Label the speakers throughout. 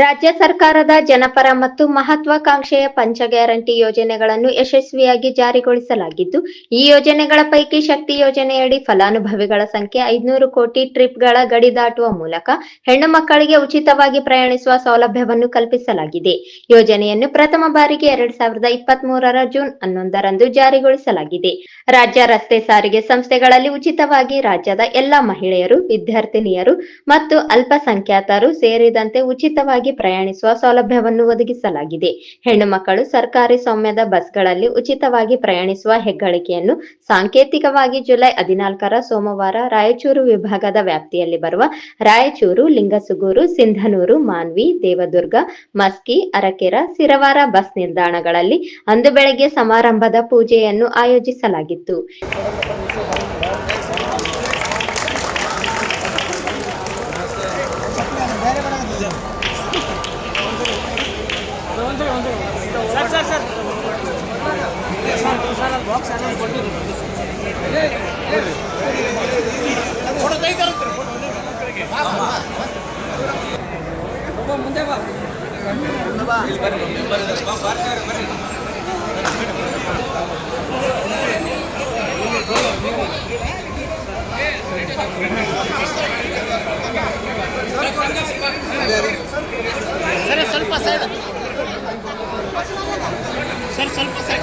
Speaker 1: ರಾಜ್ಯ ಸರ್ಕಾರದ ಜನಪರ ಮತ್ತು ಮಹತ್ವಾಕಾಂಕ್ಷೆಯ ಪಂಚ ಗ್ಯಾರಂಟಿ ಯೋಜನೆಗಳನ್ನು ಯಶಸ್ವಿಯಾಗಿ ಜಾರಿಗೊಳಿಸಲಾಗಿದ್ದು, ಈ ಯೋಜನೆಗಳ ಪೈಕಿ ಶಕ್ತಿ ಯೋಜನೆಯಡಿ ಫಲಾನುಭವಿಗಳ ಸಂಖ್ಯೆ ಐದುನೂರು ಕೋಟಿ ಟ್ರಿಪ್ಗಳ ಗಡಿ ದಾಟುವ ಮೂಲಕ ಹೆಣ್ಣು ಮಕ್ಕಳಿಗೆ ಉಚಿತವಾಗಿ ಪ್ರಯಾಣಿಸುವ ಸೌಲಭ್ಯವನ್ನು ಕಲ್ಪಿಸಲಾಗಿದೆ. ಯೋಜನೆಯನ್ನು ಪ್ರಥಮ ಬಾರಿಗೆ ಎರಡ್ ಸಾವಿರದ ಇಪ್ಪತ್ತ್ ಮೂರರ ಜೂನ್ ಹನ್ನೊಂದರಂದು ಜಾರಿಗೊಳಿಸಲಾಗಿದೆ. ರಾಜ್ಯ ರಸ್ತೆ ಸಾರಿಗೆ ಸಂಸ್ಥೆಗಳಲ್ಲಿ ಉಚಿತವಾಗಿ ರಾಜ್ಯದ ಎಲ್ಲಾ ಮಹಿಳೆಯರು, ವಿದ್ಯಾರ್ಥಿನಿಯರು ಮತ್ತು ಅಲ್ಪಸಂಖ್ಯಾತರು ಸೇರಿದಂತೆ ಉಚಿತವಾಗಿ ಪ್ರಯಾಣಿಸುವ ಸೌಲಭ್ಯವನ್ನು ಒದಗಿಸಲಾಗಿದೆ. ಹೆಣ್ಣು ಮಕ್ಕಳು ಸರ್ಕಾರಿ ಸೌಮ್ಯದ ಬಸ್ಗಳಲ್ಲಿ ಉಚಿತವಾಗಿ ಪ್ರಯಾಣಿಸುವ ಹೆಗ್ಗಳಿಕೆಯನ್ನು ಸಾಂಕೇತಿಕವಾಗಿ ಜುಲೈ ಹದಿನಾಲ್ಕರ ಸೋಮವಾರ ರಾಯಚೂರು ವಿಭಾಗದ ವ್ಯಾಪ್ತಿಯಲ್ಲಿ ಬರುವ ರಾಯಚೂರು, ಲಿಂಗಸುಗೂರು, ಸಿಂಧನೂರು, ಮಾನ್ವಿ, ದೇವದುರ್ಗ, ಮಸ್ಕಿ, ಅರಕೆರ, ಸಿರವಾರ ಬಸ್ ನಿಲ್ದಾಣಗಳಲ್ಲಿ ಅಂದು ಬೆಳಗ್ಗೆ ಸಮಾರಂಭದ ಪೂಜೆಯನ್ನು ಆಯೋಜಿಸಲಾಗಿತ್ತು.
Speaker 2: ಮುಂದೆ ಬಾ. ಸರ್ ಸ್ವಲ್ಪ ಸೈಡ್ ಸರ್ ಸ್ವಲ್ಪ ಸರ್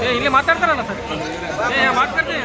Speaker 2: ಏ ಇಲ್ಲಿ ಮಾತಾಡ್ತಾರಲ್ಲ ಸರ್ ಏ ಮಾತಾಡ್ತೀನಿ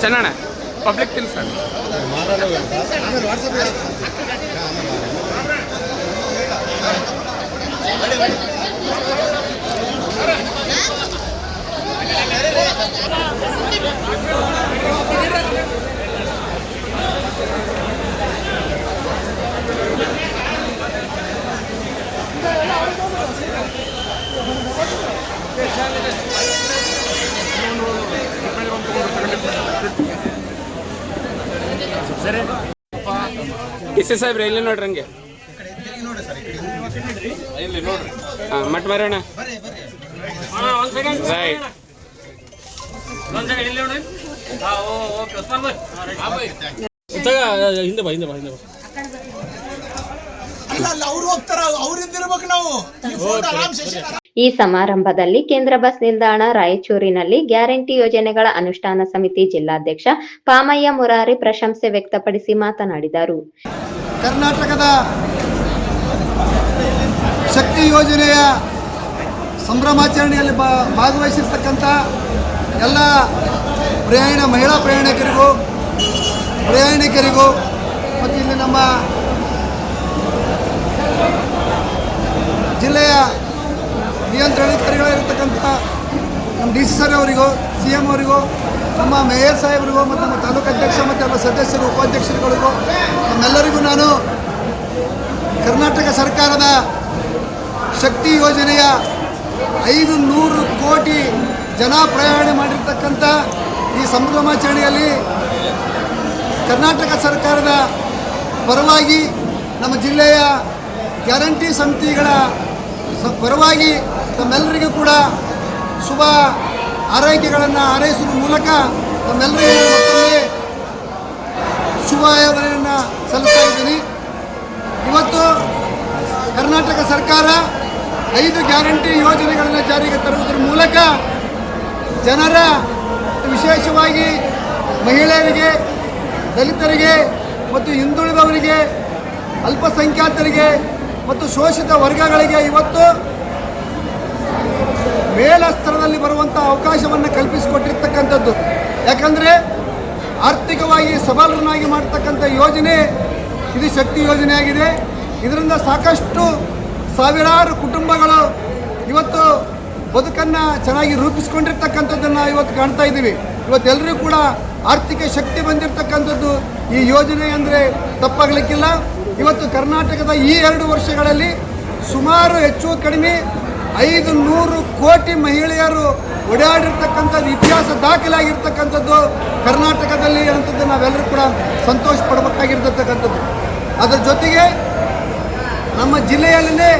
Speaker 2: ಚೆನ್ನಣ್ಣ ಪಬ್ಲಿಕ್ ತಿನ್ಸ ಇಸಿ ಸಾಹೇಬ್ರೆ ಇಲ್ಲಿ ನೋಡ್ರಿ ಹಂಗೆ. ಹಾಂ ಮಟ್ ಮರೋಣ. ರೈಟ್ ಹಿಂದೆ ಬಾ ಹಿಂದೆ ಬಾ ಹಿಂದೆ ಬಾ.
Speaker 3: ಅಲ್ಲ ಅಲ್ಲ ಅವ್ರು ಹೋಗ್ತಾರ ಅವ್ರಿಂದ ಇರ್ಬೇಕು ನಾವು. ಈ
Speaker 1: ಸಮಾರಂಭದಲ್ಲಿ ಕೇಂದ್ರ ಬಸ್ ನಿಲ್ದಾಣ, ರಾಯಚೂರಿನಲ್ಲಿ ಗ್ಯಾರಂಟಿ ಯೋಜನೆಗಳ ಅನುಷ್ಠಾನ ಸಮಿತಿ ಜಿಲ್ಲಾಧ್ಯಕ್ಷ ಪಾಮಯ್ಯ ಮುರಾರಿ ಪ್ರಶಂಸೆ ವ್ಯಕ್ತಪಡಿಸಿ ಮಾತನಾಡಿದರು.
Speaker 3: ಕರ್ನಾಟಕದ ಶಕ್ತಿ ಯೋಜನೆಯ ಸಂಭ್ರಮಾಚರಣೆಯಲ್ಲಿ ಭಾಗವಹಿಸಿರ್ತಕ್ಕಂಥ
Speaker 4: ಎಲ್ಲ ಪ್ರಯಾಣ ಮಹಿಳಾ ಪ್ರಯಾಣಿಕರಿಗೂ ಪ್ರಯಾಣಿಕರಿಗೂ, ಮತ್ತು ಇಲ್ಲಿ ನಮ್ಮ ಜಿಲ್ಲೆಯ ನಿಯಂತ್ರಣಾಧಿಕಾರಿಗಳಿರ್ತಕ್ಕಂಥ ನಮ್ಮ ಡಿ ಸಿ ಸರ್ ಅವರಿಗೂ, ಸಿ ಎಂ ಅವರಿಗೂ, ನಮ್ಮ ಮೇಯರ್ ಸಾಹೇಬರಿಗೋ, ಮತ್ತು ನಮ್ಮ ತಾಲೂಕು ಅಧ್ಯಕ್ಷ ಮತ್ತು ಎಲ್ಲ ಸದಸ್ಯರು, ಉಪಾಧ್ಯಕ್ಷರುಗಳಿಗೂ, ನಮ್ಮೆಲ್ಲರಿಗೂ ನಾನು ಕರ್ನಾಟಕ ಸರ್ಕಾರದ ಶಕ್ತಿ ಯೋಜನೆಯ ಐದು ನೂರು ಕೋಟಿ ಜನ ಪ್ರಯಾಣ ಮಾಡಿರ್ತಕ್ಕಂಥ ಈ ಸಂಭ್ರಮಾಚರಣೆಯಲ್ಲಿ ಕರ್ನಾಟಕ ಸರ್ಕಾರದ ಪರವಾಗಿ ನಮ್ಮ ಜಿಲ್ಲೆಯ ಗ್ಯಾರಂಟಿ ಸಮಿತಿಗಳ ಪರವಾಗಿ ತಮ್ಮೆಲ್ಲರಿಗೂ ಕೂಡ ಶುಭ ಆರೈಕೆಗಳನ್ನು ಹಾರೈಸುವ ಮೂಲಕ ತಮ್ಮೆಲ್ಲರಿಗೂ ಶುಭಾಯವನ್ನು ಸಲ್ಲಿಸ್ತಾ ಇದ್ದೀನಿ. ಇವತ್ತು ಕರ್ನಾಟಕ ಸರ್ಕಾರ ಐದು ಗ್ಯಾರಂಟಿ ಯೋಜನೆಗಳನ್ನು ಜಾರಿಗೆ ತರುವುದರ ಮೂಲಕ ಜನರ ವಿಶೇಷವಾಗಿ ಮಹಿಳೆಯರಿಗೆ, ದಲಿತರಿಗೆ ಮತ್ತು ಹಿಂದುಳಿದವರಿಗೆ, ಅಲ್ಪಸಂಖ್ಯಾತರಿಗೆ ಮತ್ತು ಶೋಷಿತ ವರ್ಗಗಳಿಗೆ ಇವತ್ತು ಮೇಲಸ್ತರದಲ್ಲಿ ಬರುವಂಥ ಅವಕಾಶವನ್ನು ಕಲ್ಪಿಸಿಕೊಟ್ಟಿರ್ತಕ್ಕಂಥದ್ದು. ಯಾಕಂದರೆ ಆರ್ಥಿಕವಾಗಿ ಸಬಲರನ್ನಾಗಿ ಮಾಡ್ತಕ್ಕಂಥ ಯೋಜನೆ ಇದು ಶಕ್ತಿ ಯೋಜನೆ ಆಗಿದೆ. ಇದರಿಂದ ಸಾಕಷ್ಟು ಸಾವಿರಾರು ಕುಟುಂಬಗಳು ಇವತ್ತು ಬದುಕನ್ನು ಚೆನ್ನಾಗಿ ರೂಪಿಸ್ಕೊಂಡಿರ್ತಕ್ಕಂಥದ್ದನ್ನು ಇವತ್ತು ಕಾಣ್ತಾ ಇದ್ದೀವಿ. ಇವತ್ತೆಲ್ಲರೂ ಕೂಡ ಆರ್ಥಿಕ ಶಕ್ತಿ ಬಂದಿರತಕ್ಕಂಥದ್ದು ಈ ಯೋಜನೆ ಅಂದರೆ ತಪ್ಪಾಗಲಿಕ್ಕಿಲ್ಲ. ಇವತ್ತು ಕರ್ನಾಟಕದ ಈ ಎರಡು ವರ್ಷಗಳಲ್ಲಿ ಸುಮಾರು ಹೆಚ್ಚು ಕಡಿಮೆ ಐದು ನೂರು ಕೋಟಿ ಮಹಿಳೆಯರು ಓಡಾಡಿರ್ತಕ್ಕಂಥದ್ದು, ಇತಿಹಾಸ ದಾಖಲಾಗಿರ್ತಕ್ಕಂಥದ್ದು ಕರ್ನಾಟಕದಲ್ಲಿ ಅಂಥದ್ದು ನಾವೆಲ್ಲರೂ ಕೂಡ ಸಂತೋಷ ಪಡಬೇಕಾಗಿರ್ತಕ್ಕಂಥದ್ದು. ಅದರ ಜೊತೆಗೆ ನಮ್ಮ ಜಿಲ್ಲೆಯಲ್ಲೇ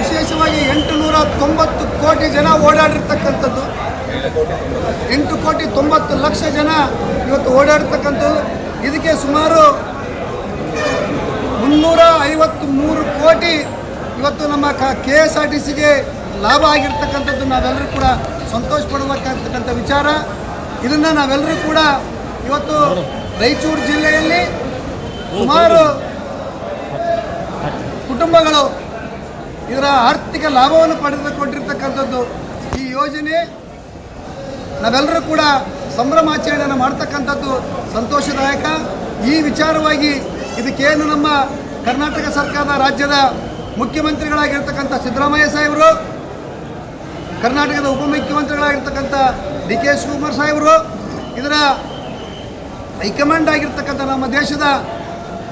Speaker 4: ವಿಶೇಷವಾಗಿ ಎಂಟು ನೂರ ತೊಂಬತ್ತು ಕೋಟಿ ಜನ ಓಡಾಡಿರ್ತಕ್ಕಂಥದ್ದು. ಎಂಟು ಕೋಟಿ ತೊಂಬತ್ತು ಲಕ್ಷ ಜನ ಇವತ್ತು ಓಡಾಡಿರ್ತಕ್ಕಂಥದ್ದು. ಇದಕ್ಕೆ ಸುಮಾರು ಮುನ್ನೂರ ಐವತ್ತು ಮೂರು ಕೋಟಿ ಇವತ್ತು ನಮ್ಮ ಕೆ ಎಸ್ ಆರ್ ಟಿ ಸಿಗೆ ಲಾಭ ಆಗಿರ್ತಕ್ಕಂಥದ್ದು ನಾವೆಲ್ಲರೂ ಕೂಡ ಸಂತೋಷ ಪಡಬೇಕಾಗ್ತಕ್ಕಂಥ ವಿಚಾರ. ಇದನ್ನು ನಾವೆಲ್ಲರೂ ಕೂಡ ಇವತ್ತು ರಾಯಚೂರು ಜಿಲ್ಲೆಯಲ್ಲಿ ಸುಮಾರು ಕುಟುಂಬಗಳು ಇದರ ಆರ್ಥಿಕ ಲಾಭವನ್ನು ಪಡೆದುಕೊಂಡಿರ್ತಕ್ಕಂಥದ್ದು ಈ ಯೋಜನೆ. ನಾವೆಲ್ಲರೂ ಕೂಡ ಸಂಭ್ರಮಾಚರಣೆಯನ್ನು ಮಾಡ್ತಕ್ಕಂಥದ್ದು ಸಂತೋಷದಾಯಕ. ಈ ವಿಚಾರವಾಗಿ ಇದಕ್ಕೇನು ನಮ್ಮ ಕರ್ನಾಟಕ ಸರ್ಕಾರದ ರಾಜ್ಯದ ಮುಖ್ಯಮಂತ್ರಿಗಳಾಗಿರ್ತಕ್ಕಂಥ ಸಿದ್ದರಾಮಯ್ಯ ಸಾಹೇಬರು ಕರ್ನಾಟಕದ ಉಪಮುಖ್ಯಮಂತ್ರಿಗಳಾಗಿರ್ತಕ್ಕಂಥ ಡಿ ಕೆ ಶಿವಕುಮಾರ್ ಸಾಹೇಬರು, ಇದರ ಹೈಕಮಾಂಡ್ ಆಗಿರ್ತಕ್ಕಂಥ ನಮ್ಮ ದೇಶದ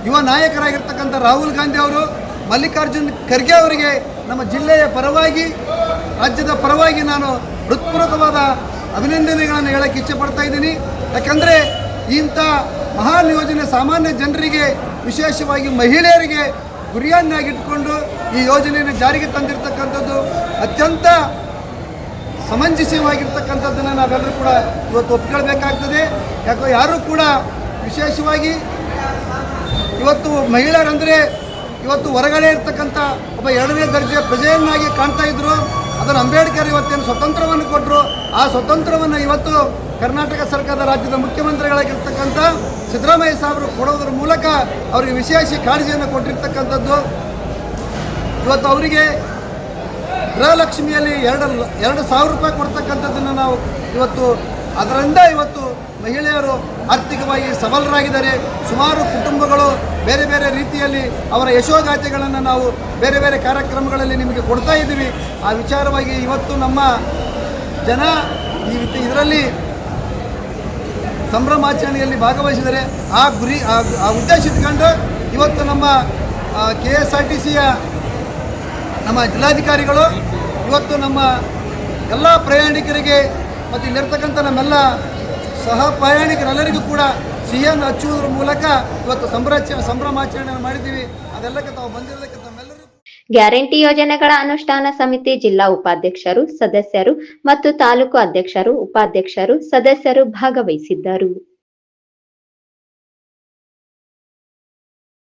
Speaker 4: ಯುವ ನಾಯಕರಾಗಿರ್ತಕ್ಕಂಥ ರಾಹುಲ್ ಗಾಂಧಿ ಅವರು, ಮಲ್ಲಿಕಾರ್ಜುನ್ ಖರ್ಗೆ ಅವರಿಗೆ ನಮ್ಮ ಜಿಲ್ಲೆಯ ಪರವಾಗಿ, ರಾಜ್ಯದ ಪರವಾಗಿ ನಾನು ಹೃತ್ಪೂರ್ವಕವಾದ ಅಭಿನಂದನೆಗಳನ್ನು ಹೇಳಕ್ಕೆ ಇಚ್ಛೆ ಪಡ್ತಾ ಇದ್ದೀನಿ. ಯಾಕಂದರೆ ಇಂಥ ಮಹಾನ್ ಯೋಜನೆ ಸಾಮಾನ್ಯ ಜನರಿಗೆ, ವಿಶೇಷವಾಗಿ ಮಹಿಳೆಯರಿಗೆ ಗುರಿಯನ್ನಾಗಿಟ್ಟುಕೊಂಡು ಈ ಯೋಜನೆಯನ್ನು ಜಾರಿಗೆ ತಂದಿರತಕ್ಕಂಥದ್ದು ಅತ್ಯಂತ ಸಮಂಜಸವಾಗಿರ್ತಕ್ಕಂಥದ್ದನ್ನು ನಾವೆಲ್ಲರೂ ಕೂಡ ಇವತ್ತು ಒಪ್ಕೊಳ್ಬೇಕಾಗ್ತದೆ ಯಾಕೋ ಯಾರೂ ಕೂಡ ವಿಶೇಷವಾಗಿ ಇವತ್ತು ಮಹಿಳೆಯರಂದರೆ ಇವತ್ತು ಹೊರಗಡೆ ಇರ್ತಕ್ಕಂಥ ಒಬ್ಬ ಎರಡನೇ ದರ್ಜೆಯ ಪ್ರಜೆಯನ್ನಾಗಿ ಕಾಣ್ತಾ ಇದ್ರು. ಅದನ್ನು ಅಂಬೇಡ್ಕರ್ ಇವತ್ತೇನು ಸ್ವತಂತ್ರವನ್ನು ಕೊಟ್ಟರು ಆ ಸ್ವತಂತ್ರವನ್ನು ಇವತ್ತು ಕರ್ನಾಟಕ ಸರ್ಕಾರದ ರಾಜ್ಯದ ಮುಖ್ಯಮಂತ್ರಿಗಳಾಗಿರ್ತಕ್ಕಂಥ ಸಿದ್ದರಾಮಯ್ಯ ಸಾಹೇಬರು ಕೊಡೋದ್ರ ಮೂಲಕ ಅವರಿಗೆ ವಿಶೇಷ ಕಾಳಜಿಯನ್ನು ಕೊಟ್ಟಿರ್ತಕ್ಕಂಥದ್ದು. ಇವತ್ತು ಅವರಿಗೆ ಗೃಹಲಕ್ಷ್ಮಿಯಲ್ಲಿ ಎರಡು ಎರಡು ಸಾವಿರ ರೂಪಾಯಿ ಕೊಡ್ತಕ್ಕಂಥದ್ದನ್ನು ನಾವು ಇವತ್ತು, ಅದರಿಂದ ಇವತ್ತು ಮಹಿಳೆಯರು ಆರ್ಥಿಕವಾಗಿ ಸಬಲರಾಗಿದ್ದಾರೆ. ಸುಮಾರು ಕುಟುಂಬಗಳು ಬೇರೆ ಬೇರೆ ರೀತಿಯಲ್ಲಿ ಅವರ ಯಶೋಗಾಥೆಗಳನ್ನು ನಾವು ಬೇರೆ ಬೇರೆ ಕಾರ್ಯಕ್ರಮಗಳಲ್ಲಿ ನಿಮಗೆ ಕೊಡ್ತಾ ಇದ್ದೀವಿ. ಆ ವಿಚಾರವಾಗಿ ಇವತ್ತು ನಮ್ಮ ಜನ ಈ ಇದರಲ್ಲಿ ಸಂಭ್ರಮಾಚರಣೆಯಲ್ಲಿ ಭಾಗವಹಿಸಿದರೆ ಆ ಗುರಿ, ಆ ಉದ್ದೇಶ ಇಟ್ಕೊಂಡು ಇವತ್ತು ನಮ್ಮ ಕೆ ಎಸ್ ಆರ್ ಟಿ ಸಿಯ ನಮ್ಮ ಜಿಲ್ಲಾಧಿಕಾರಿಗಳು, ಇವತ್ತು ನಮ್ಮ ಎಲ್ಲ ಪ್ರಯಾಣಿಕರಿಗೆ ಮತ್ತು ಇಲ್ಲಿರ್ತಕ್ಕಂಥ ನಮ್ಮೆಲ್ಲ ಸಹ ಪ್ರಯಾಣಿಕರೆಲ್ಲರಿಗೂ ಕೂಡ ಸಿಹಿಯನ್ನು ಹಚ್ಚುವುದರ ಮೂಲಕ ಇವತ್ತು ಸಂಭ್ರಾಚ, ಸಂಭ್ರಮಾಚರಣೆಯನ್ನು ಮಾಡಿದ್ದೀವಿ. ಅದೆಲ್ಲಕ್ಕೆ ತಾವು ಬಂದಿರೋದಕ್ಕೆ
Speaker 1: ಗ್ಯಾರಂಟಿ ಯೋಜನೆಗಳ ಅನುಷ್ಠಾನ ಸಮಿತಿ ಜಿಲ್ಲಾ ಉಪಾಧ್ಯಕ್ಷರು, ಸದಸ್ಯರು ಮತ್ತು ತಾಲೂಕು ಅಧ್ಯಕ್ಷರು, ಉಪಾಧ್ಯಕ್ಷರು, ಸದಸ್ಯರು ಭಾಗವಹಿಸಿದ್ದರು.